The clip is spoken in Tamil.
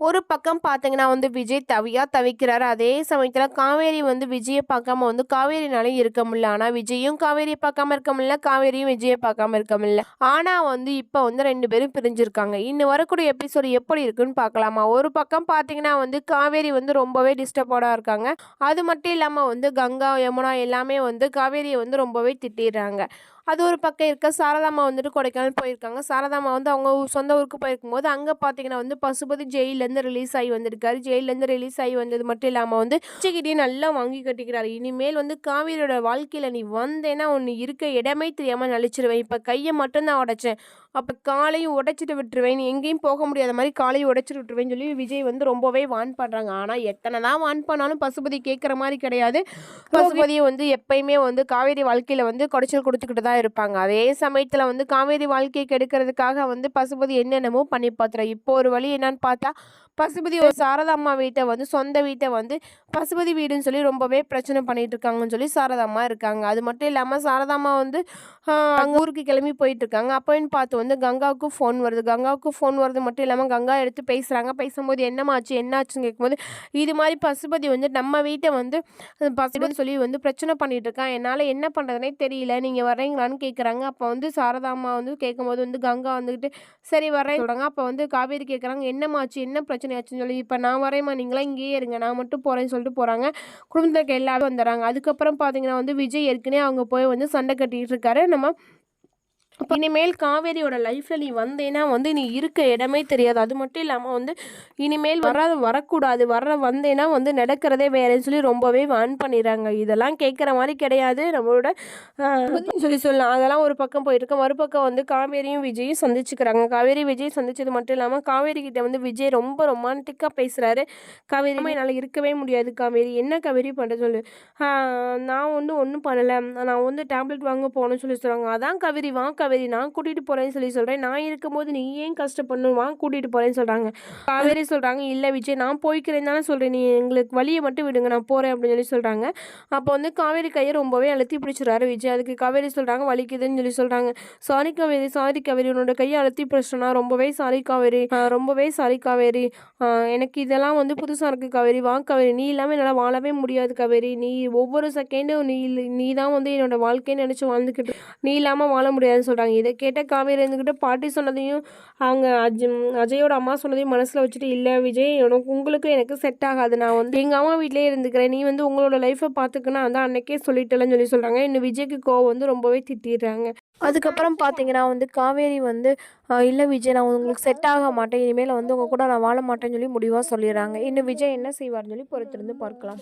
ஒரு பக்கம் பார்த்தீங்கன்னா வந்து விஜய் தவியா தவிக்கிறாரு. அதே சமயத்தில் காவேரி வந்து விஜயை பார்க்காம வந்து காவேரினாலும் இருக்க முடியல. ஆனால் விஜயும் காவேரியை பார்க்காம இருக்க முடியல. காவேரியும் விஜயை பார்க்காம இருக்க முடியல. ஆனால் வந்து இப்போ வந்து ரெண்டு பேரும் பிரிஞ்சிருக்காங்க. இன்னும் வரக்கூடிய எபிசோடு எப்படி இருக்குன்னு பார்க்கலாமா? ஒரு பக்கம் பார்த்தீங்கன்னா வந்து காவேரி வந்து ரொம்பவே டிஸ்டர்போடாக இருக்காங்க. அது மட்டும் இல்லாமல் வந்து கங்கா யமுனா எல்லாமே வந்து காவேரியை வந்து ரொம்பவே திட்டிடுறாங்க. அது ஒரு பக்கம் இருக்க. சாரதாம்மா வந்துட்டு கொடைக்கானல் போயிருக்காங்க. சாரதாம்மா வந்து அவங்க சொந்த ஊருக்கு போயிருக்கும்போது அங்கே பார்த்தீங்கன்னா வந்து பசுபதி ஜெயிலேருந்து ரிலீஸ் ஆகி வந்திருக்காரு. ஜெயிலேருந்து ரிலீஸ் ஆகி வந்தது மட்டும் இல்லாமல் வந்து பிச்சைக்கிட்டே நல்லா வாங்கி கட்டிக்கிறாரு. இனிமேல் வந்து காவேரியோட வாழ்க்கையில் நீ வந்தேன்னா ஒன்று இருக்க இடமே தெரியாமல் நடிச்சிருவேன் இப்போ கையை மட்டும்தான் உடைச்சேன். அப்போ காலையும் உடைச்சிட்டு விட்டுருவேன். நீ எங்கேயும் போக முடியாத மாதிரி காலையும் உடைச்சிட்டு விட்டுருவேன்னு சொல்லி விஜய் வந்து ரொம்பவே வான் பண்ணுறாங்க ஆனால் எத்தனை தான் வான் பண்ணாலும் பசுபதி கேட்குற மாதிரி கிடையாது. பசுபதியை வந்து எப்பயுமே வந்து காவேரி வாழ்க்கையில் வந்து குடைச்சல் கொடுத்துக்கிட்டு தான் இருப்பாங்க. அதே சமயத்தில் வந்து காவேரி வாழ்க்கையை கெடுக்கிறதுக்காக வந்து பசுபதி என்னென்னமோ பண்ணி பார்த்துறேன் இப்போ ஒரு வழி என்னன்னு பார்த்தா பசுபதி ஒரு சாரதாம்மா வீட்டை வந்து சொந்த வீட்டை வந்து பசுபதி வீடுன்னு சொல்லி ரொம்பவே பிரச்சனை பண்ணிட்டு இருக்காங்கன்னு சொல்லி சாரதாம்மா இருக்காங்க. அது மட்டும் இல்லாமல் சாரதாம்மா வந்து அங்கே ஊருக்கு கிளம்பி போயிட்டு இருக்காங்க. அப்போன்னு பார்த்து வந்து கங்காவுக்கு ஃபோன் வருது. கங்காவுக்கு ஃபோன் வருது மட்டும் இல்லாமல் கங்கா எடுத்து பேசுகிறாங்க பேசும்போது என்னமாச்சு என்னாச்சுன்னு கேட்கும்போது இது மாதிரி பசுபதி வந்து நம்ம வீட்டை வந்து பசுபதி சொல்லி வந்து பிரச்சனை பண்ணிட்டு இருக்கான் என்னால் என்ன பண்ணுறதுனே தெரியல. நீங்கள் வரீங்களான்னு கேட்குறாங்க அப்போ வந்து சாரதாம்மா வந்து கேட்கும்போது வந்து கங்கா வந்துக்கிட்டு சரி வரேன் சொல்கிறாங்க அப்போ வந்து காவேரி கேட்குறாங்க என்னமாச்சு என்ன பிரச்சனை ஆச்சுன்னு சொல்லி இப்போ நான் வரேம்மா நீங்களாம் இங்கேயே இருங்க. நான் மட்டும் போகிறேன்னு சொல்லிட்டு போகிறாங்க குடும்பத்துக்கு எல்லாரும் வந்துடுறாங்க அதுக்கப்புறம் பார்த்தீங்கன்னா வந்து விஜய் ஏற்கனவே அவங்க போய் வந்து சண்டை கட்டிகிட்டு இருக்காரு. நம்ம இப்போ இனிமேல் காவேரியோட லைஃப்பில் நீ வந்தேன்னா வந்து நீ இருக்க இடமே தெரியாது. அது மட்டும் இல்லாமல் வந்து இனிமேல் வராது வரக்கூடாது. வர வந்தேன்னா வந்து நடக்கிறதே வேறேன்னு சொல்லி ரொம்பவே வான் பண்ணிடுறாங்க. இதெல்லாம் கேட்குற மாதிரி கிடையாது. நம்மளோட சொல்லி சொல்லலாம். அதெல்லாம் ஒரு பக்கம் போயிட்டு மறுபக்கம் வந்து காவேரியும் விஜயும் சந்திச்சுக்கிறாங்க. காவேரி விஜய் சந்திச்சது மட்டும் இல்லாமல் காவேரி கிட்ட வந்து விஜய் ரொம்ப ரொமான்டிக்காக பேசுகிறாரு காவேரி என்னால் இருக்கவே முடியாது காவேரி. என்ன காவேரி பண்ண சொல்லு. நான் வந்து ஒன்றும் பண்ணலை. நான் வந்து டேப்லெட் வாங்க போகணும்னு சொல்லி சொல்கிறாங்க அதான் காவேரி. வா காவேரி நான் கூட்டிகிட்டு போகிறேன்னு சொல்லி சொல்கிறேன் நான் இருக்கும்போது நீ ஏன் கஷ்டப்படணும்? வா கூட்டிகிட்டு போகிறேன்னு சொல்கிறாங்க காவேரி சொல்கிறாங்க இல்லை விஜய் நான் போய்க்கிறேன் தானே சொல்கிறேன் நீ எங்களுக்கு வழியை மட்டும் விடுங்க நான் போகிறேன் அப்படின்னு சொல்லி சொல்கிறாங்க அப்போ வந்து காவேரி கையை ரொம்பவே அழுத்தி பிடிச்சிடுறாரு விஜய். அதுக்கு காவேரி சொல்கிறாங்க வலிக்குதுன்னு சொல்லி சொல்கிறாங்க சாரி காவேரி சாரி காவேரி உன்னோட கையை அழுத்தி பிடிச்சிட்டனா? ரொம்பவே சாரி காவேரி. ரொம்பவே சாரி காவேரி. எனக்கு இதெல்லாம் வந்து புதுசாக இருக்குது காவேரி. வா காவேரி நீ இல்லாமல் என்னால் வாழவே முடியாது காவேரி. நீ ஒவ்வொரு செகண்டும் நீ நீ தான் வந்து என்னோட வாழ்க்கைன்னு நினச்சி வாழ்ந்துக்கிட்டு நீ இல்லாமல் வாழ முடியாதுன்னு சொல்கிறாங்க இதை கேட்ட காவேரி இருந்துக்கிட்டு பாட்டி சொன்னதையும் அவங்க அஜ் அஜயோட அம்மா சொன்னதையும் மனசில் வச்சுட்டு இல்லை விஜய் எனக்கு உங்களுக்கு எனக்கு செட் ஆகாது. நான் வந்து எங்கள் அம்மா வீட்டிலே இருந்துக்கிறேன். நீ வந்து உங்களோட லைஃப்பை பார்த்துக்கணும் அதான் அன்னைக்கே சொல்லிட்டேன்னு சொல்லி சொல்கிறாங்க இன்னும் விஜய்க்கு கோவம் வந்து ரொம்பவே திட்டிடுறாங்க. அதுக்கப்புறம் பார்த்தீங்கன்னா வந்து காவேரி வந்து இல்லை விஜய் நான் உங்களுக்கு செட் ஆக மாட்டேன். இனிமேல் வந்து உங்கள் கூட நான் வாழ மாட்டேன்னு சொல்லி முடிவாக சொல்லிடுறாங்க. இன்னும் விஜய் என்ன செய்வார்னு சொல்லி பொறுத்திருந்து பார்க்கலாம்.